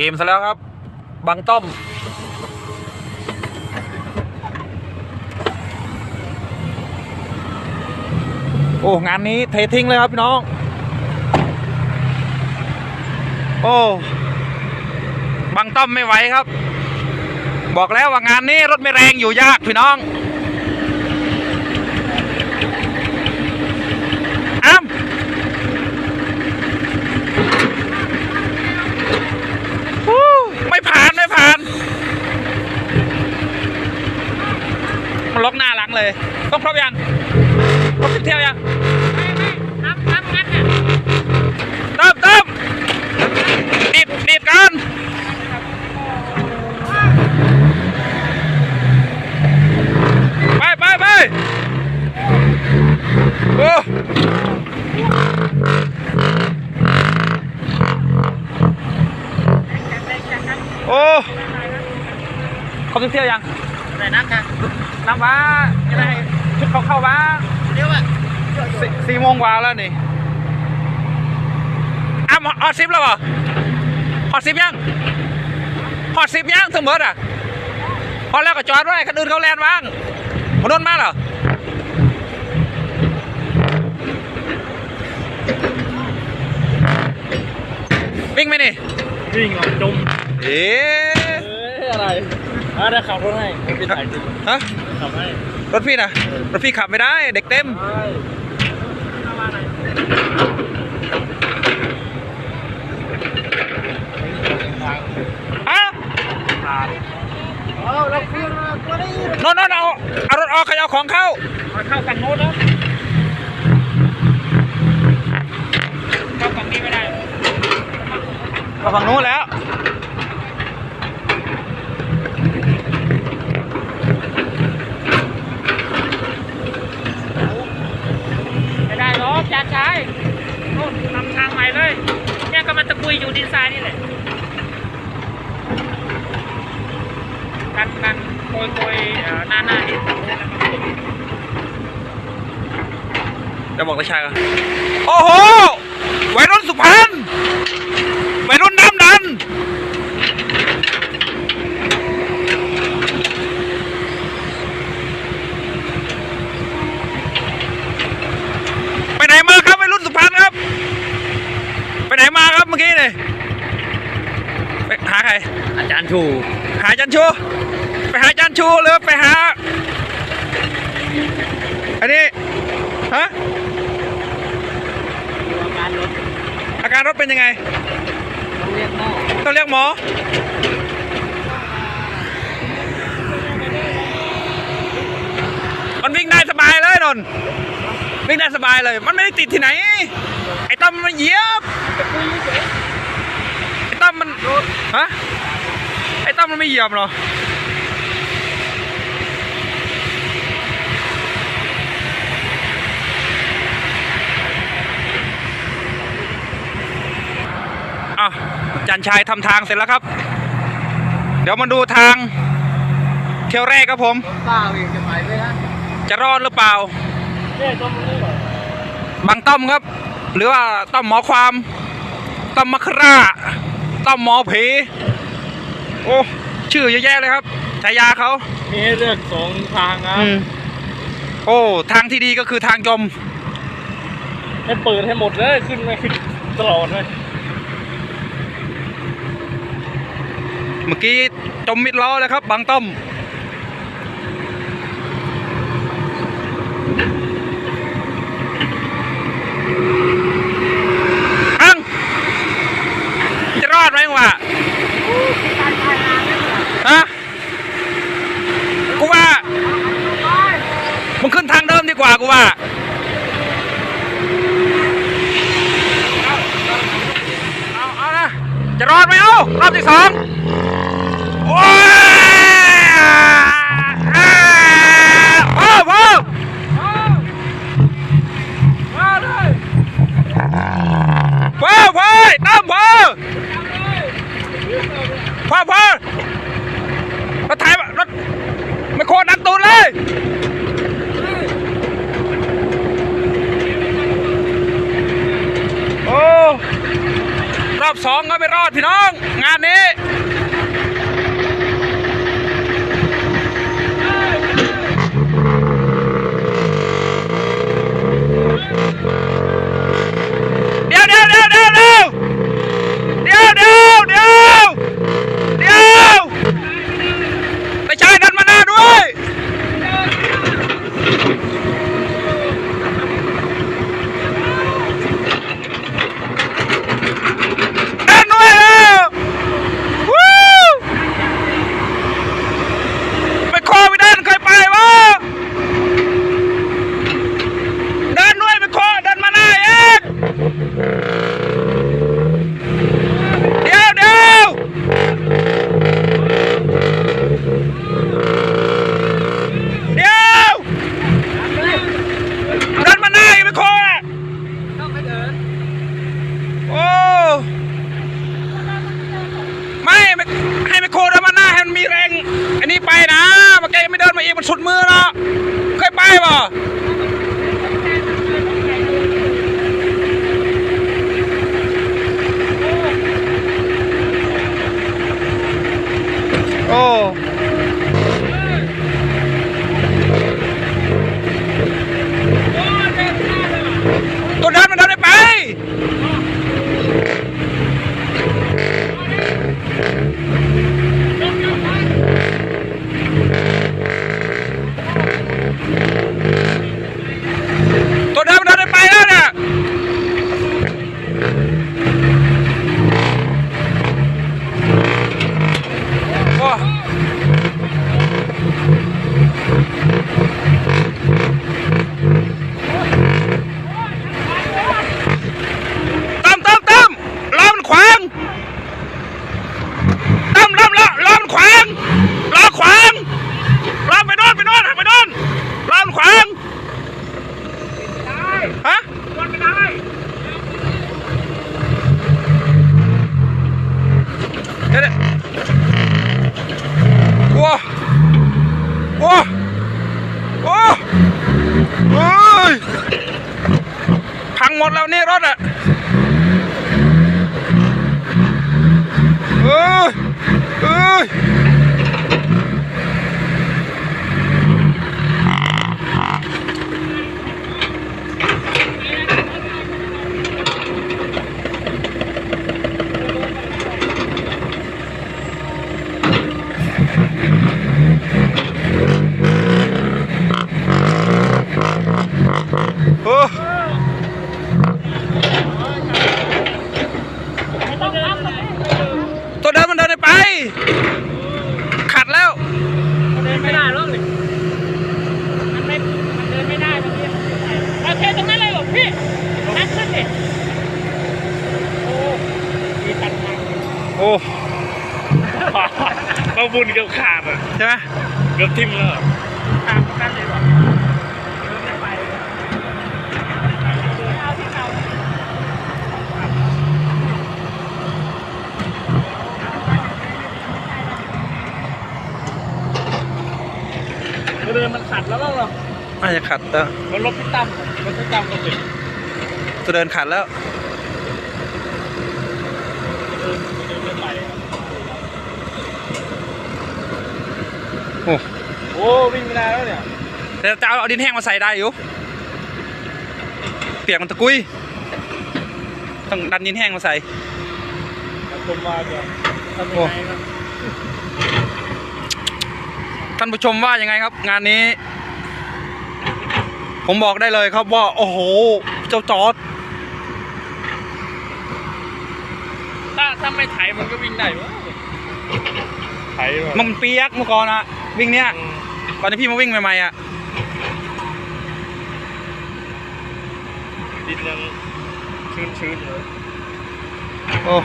เกมซะแล้วครับ บังต้อม โอ้ งานนี้เททิ้งเลยครับพี่น้อง โอ้ บังต้อมไม่ไหวครับ บอกแล้วว่างานนี้รถไม่แรงอยู่ยากพี่น้อง อ้ำฮู้ไม่ผ่านไม่ผ่าน มัน ล็อกหน้าหลังเลย ต้องครบยังครบสิบเที่ยวยังน้ำน้ำงั้นเนี่ยเติมเติมดีดดีดกันไปไปไปโอ้โอ้ครบสิบเที่ยวยัง น้ำว้ายังไงชุดเขาเข้าว้าเดี๋ยวอะสี่สี่โมงกว่าแล้วนี่อ้าวฮอตซิปแล้วเหรอฮอตซิปยังฮอตซิปยังทั้งหมดอะพอแล้วก็จอดไว้คนอื่นเขาแลนว่างมนนมาเหรอวิ่งไหมนี่ วิ่งออกจมเอ๊ะเอ้ยอะไรอะได้ขับรถให้ผมไปถ่ายคลิปฮะขับให้รถพี่นะรถพี่ขับไม่ได้ เด็กเต็มใช่ฮะเอาเราเครื่องตัวนี้โนนโนนเอาเอารถออกใครเอาของเข้ามาเข้ากันโน้ตแล้วเข้าฝั่งนี้ไม่ได้เอาฝั่งนู้นแล้ว ไม่ได้หรอกจานชายโน่นทำทางใหม่เลย เนี่ยก็มันตะกุย อยู่ดินทรายนี่แหละกันกันโกยโกยหน้าหน้าดินฝั่งนู้นแล้วมันขุดจะบอกตาชายกันโอ้โหไว้รุ่นสุพรรณวัยรุ่นน้ำดัน ไปไหนมาครับวัยรุ่นสุพรรณครับ ไปไหนมาครับเมื่อกี้เนี่ยไปหาใคร อาจารย์ชู หาจันชู ไปหาจันชูหรือไปหา อันนี้ ฮะ อาการรถอาการรถเป็นยังไงต้องเรียกหมอต้องเรียกหมอ มันวิ่งได้สบายเลยนนวิ่งได้สบายเลย มันไม่ได้ติดที่ไหน ไอ้ต้อมมันเหยียบ ไอ้ต้อมมัน ฮะ ต้มมันไม่เหยียบหรออะจันชายทำทางเสร็จแล้วครับ เดี๋ยวมาดูทาง เที่ยวแรกครับผมเปล่าอีกจะไปไหมฮะจะรอดหรือเปล่าเนี่ยจมตรงนี้หรอบางต้อมครับ หรือว่าต้อมหมอความต้อมมะคร่าต้อมหมอผี โอ้ชื่อเยอะแยะเลยครับฉายาเขามีให้เลือกสองทางนะอืมโอ้ทางที่ดีก็คือทางจม ให้เปิดให้หมดเลยขึ้นไปตลอดเลยเมื่อกี้จมมิดล้อเลยครับบางต้อม อัง จะรอดไหมวะฮะ กูว่า มึงขึ้นทางเดิมดีกว่ากูว่า เอาเอานะ จะรอดไหมเอารอบที่สองโอ้ยอ่าพ่อพ่อพ่อพ่อตั้มพ่อพ่อพ่อรถไถรถไม่โคตรนักตูนเลย โอ้รอบสองก็ไม่รอดพี่น้อง งานนี้ แรงอันนี้ไปนะเมื่อกี้ไม่เดินมาอีกมันสุดมือเนาะเคยไปป่ะโอ้ตัวนั้นมันเดินไม่ไป ตัวเดิมมันเดินไม่ไปแล้วเนี่ยโอ้ตั้มตั้มตั้มล้อมนขวางตั้มล้อมล้อล้อมนขวางล้อขวางล้อมไปโน่นไปโน่นไปโน่นล้อมนขวาง ได้ ฮะ วนไม่ได้ เดี๋ยวเดี๋ยวโอ้โอ้โอ้โอ้ยพังหมดแล้วนี่รถอะเอ้ยเอ้ยโอ้ ไม่ต้องทำเลย ตัวเดินมันเดินไม่ไป ขัดแล้ว เดินไม่ได้หรอกเลยมันไม่ มันเดินไม่ได้ตรงนี้โอเคตรงนั้นเลยเหรอพี่นักขึ้นดิโอ้มีตัดทาง โอ้ มาบุญเกือบขาดอะใช่ไหมเกือบทิ่มแล้วทางตรงนั้นเลยเหรอเดินไม่ไปเลยเอาที่เราเดินมันขัดแล้วบ้างเหรอน่าจะขัดแล้วมันรถพี่ตั้มรถพี่ตั้มก็ติดตัวเดินขัดแล้ว เดินเดินไม่ไป โอ้ โอ้วิ่งไม่ได้แล้วเนี่ยแต่จะเอาเอาดินแห้งมาใส่ได้อยู่ เปียกมันตะกุย ต้องดันดินแห้งมาใส่แล้วผมมาจะทำยังไงครับท่านผู้ชมว่ายังไงครับ งานนี้ ผมบอกได้เลยครับว่า โอ้โห เจ้าจอร์ดถ้าถ้าไม่ไถมันก็วิ่งได้วะไถแบบมันเปียกเมื่อก่อนอะวิ่งเนี้ยอืม ตอนที่พี่มาวิ่งใหม่ๆอะดินยังชื้นๆอยู่เลยโอ้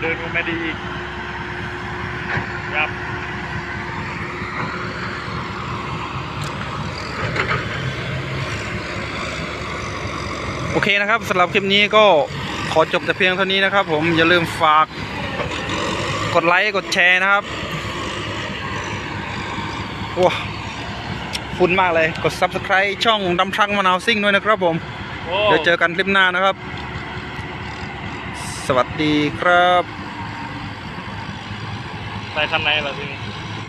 เดินก็ไม่ดีอีกครับโอเคนะครับสำหรับคลิปนี้ก็ขอจบแต่เพียงเท่านี้นะครับ ผมอย่าลืมฝาก กดไลค์ กดแชร์นะครับ ว้าฟุ้นมากเลย กด subscribe ช่องดำพรังมานาวซิ่งด้วยนะครับผม เดี๋ยวเจอกันคลิปหน้านะครับ สวัสดีครับ ไปคันไหนล่ะทีนี้